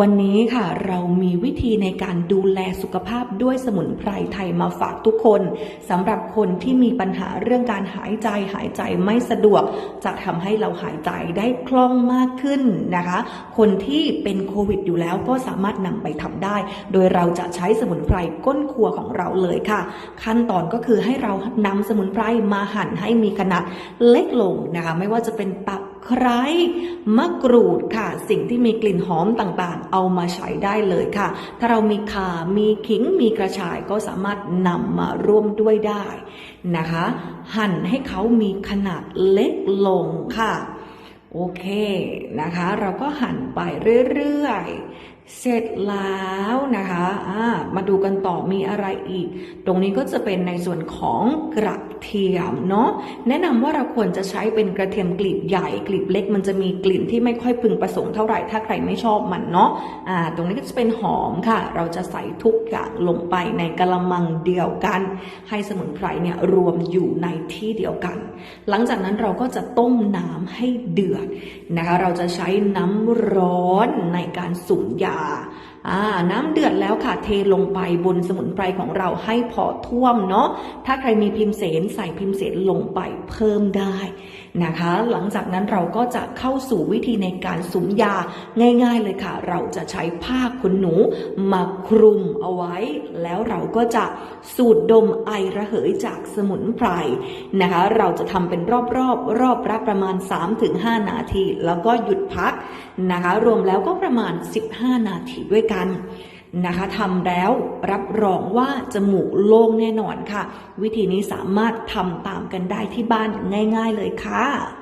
วันนี้ค่ะเรามีวิธีในการดูแลสุขภาพด้วยสมุนไพรไทยมาฝากทุกคนสำหรับคนที่มีปัญหาเรื่องการหายใจหายใจไม่สะดวก จะทำให้เราหายใจได้คล่องมากขึ้นนะคะ คนที่เป็นโควิดอยู่แล้วก็สามารถนำไปทำได้ โดยเราจะใช้สมุนไพรก้นครัวของเราเลยค่ะ ขั้นตอนก็คือให้เรานำสมุนไพรมาหั่นให้มีขนาดเล็กลงนะคะ ไม่ว่าจะเป็นตับ คร้มะกรูดค่ะ สิ่งที่มีกลิ่นหอมต่างๆ เอามาใช้ได้เลยค่ะ ถ้าเรามีข่ามีขิงมีกระชายก็สามารถนำมาร่วมด้วยได้นะคะ หั่นให้เขามีขนาดเล็กลงค่ะโอเคนะคะ เราก็หั่นไปเรื่อยๆ เสร็จแล้วนะคะอ่ามาดูกันต่อมีอะไรอีก ตรงนี้ก็จะเป็นในส่วนของกระเทียมเนาะ แนะนำว่าเราควรจะใช้เป็นกระเทียมกลีบใหญ่กลีบเล็ก มันจะมีกลิ่นที่ไม่ค่อยพึงประสงค์เท่าไหร่ ถ้าใครไม่ชอบมันเนาะอ่าตรงนี้ก็จะเป็นหอมค่ะ เราจะใส่ทุกอย่างลงไปในกระมังเดียวกัน ให้สมุนไพรเนี่ยรวมอยู่ในที่เดียวกัน หลังจากนั้นเราก็จะต้มน้ำให้เดือดนะคะ เราจะใช้น้ำร้อนในการสุ่มยา啊。 อ่าน้ำเดือดแล้วค่ะเทลงไปบนสมุนไพรของเราให้พอท่วมเนาะถ้าใครมีพิมเสนใส่พิมเสนลงไปเพิ่มได้นะคะ หลังจากนั้นเราก็จะเข้าสู่วิธีในการสุมยาง่าย ๆ เลยค่ะ เราจะใช้ผ้าขนหนูมาคลุมเอาไว้ แล้วเราก็จะสูดดมไอระเหยจากสมุนไพรนะคะ เราจะทำเป็นรอบๆรอบละประมาณ 3-5 นาที แล้วก็หยุดพักนะคะ รวมแล้วก็ประมาณ 15 นาทีด้วยกันกันนะคะทำแล้วรับรองว่าจมูกโล่งแน่นอนค่ะ วิธีนี้สามารถทำตามกันได้ที่บ้านง่าย ๆ เลยค่ะ